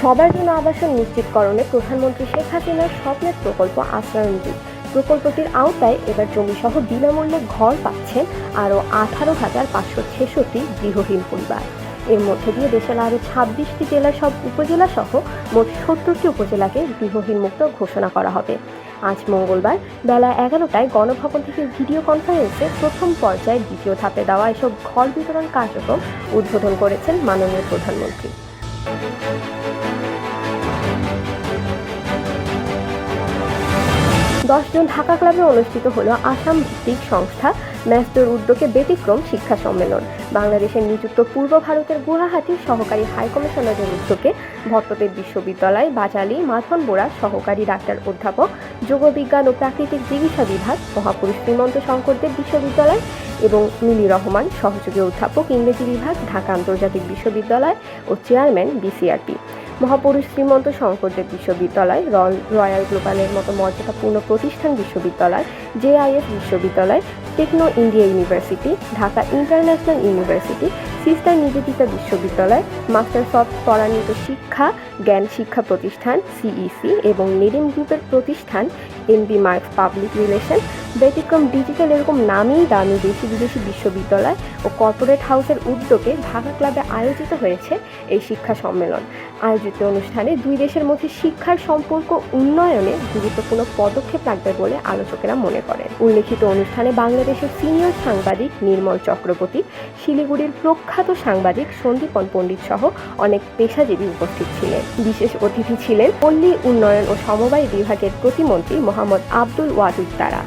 সবার জন্য আবাসন নিশ্চিতকরণে প্রধানমন্ত্রী শেখ হাসিনার স্বপ্নের প্রকল্প আশ্রয়ন দ্বীপ প্রকল্পটির আওতায় এবার জমিসহ বিনামূল্যে ঘর পাচ্ছেন আরও আঠারো হাজার পাঁচশো ছেষট্টি গৃহহীন পরিবার। এর মধ্যে দিয়ে দেশের আরও ছাব্বিশটি জেলার সব উপজেলা সহ মোট সত্তরটি উপজেলাকে গৃহহীন মুক্ত ঘোষণা করা হবে। আজ মঙ্গলবার বেলা এগারোটায় গণভবন থেকে ভিডিও কনফারেন্সে প্রথম পর্যায়ে দ্বিতীয় ধাপে দেওয়া এসব ঘর বিতরণ কার্যক্রম উদ্বোধন করেছেন মাননীয় প্রধানমন্ত্রী। দশজন ঢাকা ক্লাবে অনুষ্ঠিত হলো আসাম ভিত্তিক সংস্থা ম্যাসডোর উদ্যোগে ব্যতিক্রম শিক্ষা সম্মেলন। বাংলাদেশের নিযুক্ত পূর্ব ভারতের গুয়াহাটির সহকারী হাইকমিশনারের উদ্যোগে ভট্টদেব বিশ্ববিদ্যালয় বাচালি মাথন বোরা সহকারী ডাক্তার অধ্যাপক, যোগবিজ্ঞান ও প্রাকৃতিক চিকিৎসা বিভাগ, মহাপুরুষ শ্রীমন্ত শঙ্করদেব বিশ্ববিদ্যালয় এবং মিলি রহমান সহযোগী অধ্যাপক, ইংরেজি বিভাগ, ঢাকা আন্তর্জাতিক বিশ্ববিদ্যালয় ও চেয়ারম্যান, বিসিআরপি। মহাপুরুষ শ্রীমন্ত শঙ্করদেব বিশ্ববিদ্যালয় রয়্যাল গ্লোবালের মতো মর্যাদাপূর্ণ প্রতিষ্ঠান বিশ্ববিদ্যালয় জেআইএস বিশ্ববিদ্যালয়, Techno India University, Dhaka International University sister Nivedita বিশ্ববিদ্যালয়, মাস্টার্স অফ ত্বরান্বিত শিক্ষা, জ্ঞান শিক্ষা প্রতিষ্ঠান সিইসি এবং নেডিম গ্রুপের প্রতিষ্ঠান এমবি মার্কস পাবলিক রিলেশন, ব্যতিক্রম ডিজিটাল এরকম নামেই দামি দেশি বিদেশি বিশ্ববিদ্যালয় ও কর্পোরেট হাউসের উদ্যোগে ঢাকা ক্লাবে আয়োজিত হয়েছে এই শিক্ষা সম্মেলন। আয়োজিত অনুষ্ঠানে দুই দেশের মধ্যে শিক্ষার সম্পর্ক উন্নয়নে গুরুত্বপূর্ণ পদক্ষেপ রাখবে বলে আলোচকেরা মনে করেন। উল্লেখিত অনুষ্ঠানে বাংলাদেশের সিনিয়র সাংবাদিক নির্মল চক্রবর্তী, শিলিগুড়ির প্রখ্যাত সাংবাদিক সন্দীপন পণ্ডিত সহ অনেক পেশাজীবী উপস্থিত ছিলেন। বিশেষ অতিথি ছিলেন পল্লী উন্নয়ন ও সমবায় বিভাগের প্রতিমন্ত্রী মোহাম্মদ আব্দুল ওয়াদুদ তারা।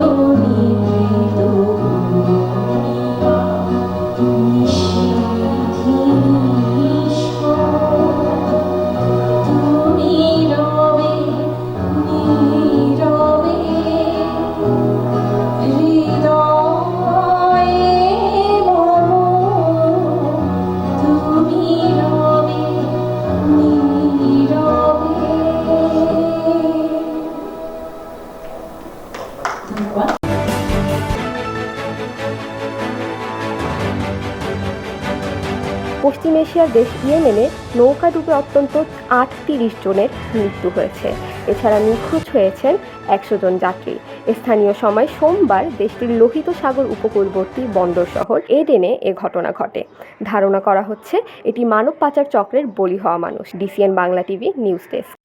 পশ্চিম এশিয়ার দেশ ইয়েমেনে নৌকা ডুবে অত্যন্ত আটত্রিশ জনের মৃত্যু হয়েছে। এছাড়া নিখোঁজ হয়েছেন একশো জন যাত্রী। স্থানীয় সময় সোমবার দেশটির লোহিত সাগর উপকূলবর্তী বন্দর শহর এডেনে এ ঘটনা ঘটে। ধারণা করা হচ্ছে, এটি মানব পাচার চক্রের বলি হওয়া মানুষ। DCN Bangla TV news desk.